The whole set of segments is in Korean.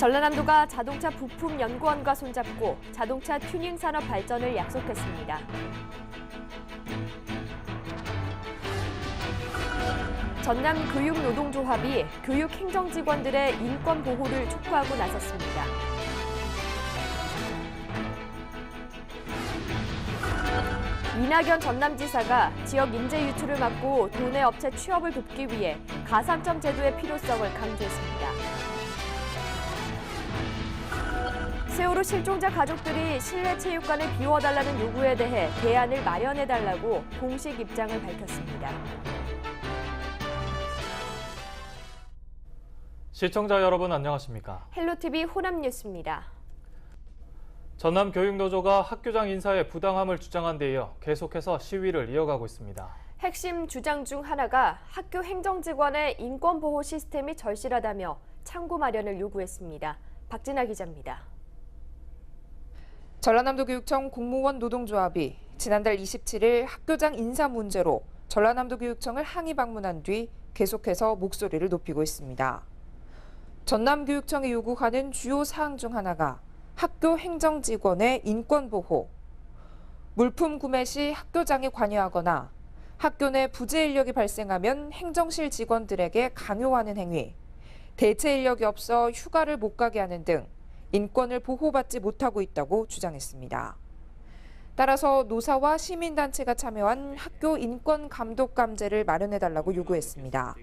전라남도가 자동차 부품 연구원과 손잡고 자동차 튜닝 산업 발전을 약속했습니다. 전남 교육노동조합이 교육 행정직원들의 인권 보호를 촉구하고 나섰습니다. 이낙연 전남지사가 지역 인재 유출을 막고 도내 업체 취업을 돕기 위해 가산점 제도의 필요성을 강조했습니다. 세월호 실종자 가족들이 실내 체육관을 비워달라는 요구에 대해 대안을 마련해달라고 공식 입장을 밝혔습니다. 시청자 여러분 안녕하십니까? 헬로티비 호남 뉴스입니다. 전남 교육노조가 학교장 인사의 부당함을 주장한 데 이어 계속해서 시위를 이어가고 있습니다. 핵심 주장 중 하나가 학교 행정직원의 인권 보호 시스템이 절실하다며 창구 마련을 요구했습니다. 박진아 기자입니다. 전라남도 교육청 공무원 노동조합이 지난달 27일 학교장 인사 문제로 전라남도 교육청을 항의 방문한 뒤 계속해서 목소리를 높이고 있습니다. 전남교육청이 요구하는 주요 사항 중 하나가 학교 행정직원의 인권 보호, 물품 구매 시 학교장이 관여하거나 학교 내 부재 인력이 발생하면 행정실 직원들에게 강요하는 행위, 대체 인력이 없어 휴가를 못 가게 하는 등 인권을 보호받지 못하고 있다고 주장했습니다. 따라서 노사와 시민단체가 참여한 학교 인권 감독 감제를 마련해달라고 요구했습니다.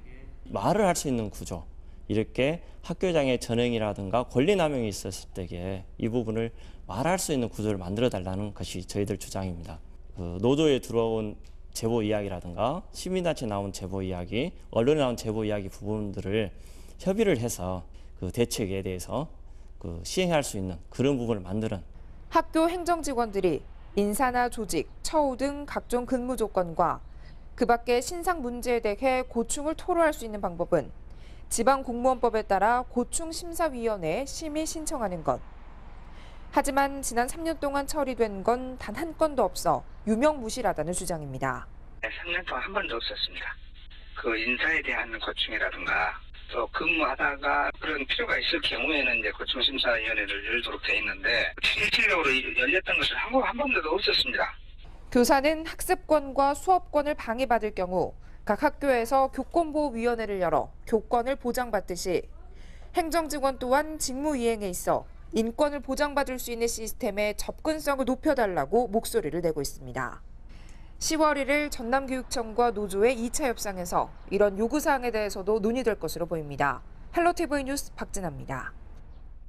말을 할 수 있는 구조 이렇게 학교장의 전횡이라든가 권리남용이 있었을 때에 이 부분을 말할 수 있는 구조를 만들어 달라는 것이 저희들 주장입니다. 그 노조에 들어온 제보 이야기라든가 시민단체 나온 제보 이야기, 언론에 나온 제보 이야기 부분들을 협의를 해서 그 대책에 대해서 그 시행할 수 있는 그런 부분을 만드는 학교 행정직원들이 인사나 조직, 처우 등 각종 근무 조건과 그 밖의 신상 문제에 대해 고충을 토로할 수 있는 방법은 지방공무원법에 따라 고충심사위원회에 심의 신청하는 것. 하지만 지난 3년 동안 처리된 건 단 한 건도 없어 유명무실하다는 주장입니다. 네, 3년 동안 한 번도 없었습니다. 그 인사에 대한 고충이라든가 또 근무하다가 그런 필요가 있을 경우에는 이제 고충심사위원회를 열도록 돼 있는데 실질적으로 열렸던 것은 한, 번- 한 번도 없었습니다. 교사는 학습권과 수업권을 방해받을 경우 각 학교에서 교권보호위원회를 열어 교권을 보장받듯이 행정직원 또한 직무이행에 있어 인권을 보장받을 수 있는 시스템의 접근성을 높여달라고 목소리를 내고 있습니다. 10월 1일 전남교육청과 노조의 2차 협상에서 이런 요구사항에 대해서도 논의될 것으로 보입니다. 헬로티비 뉴스 박진아입니다.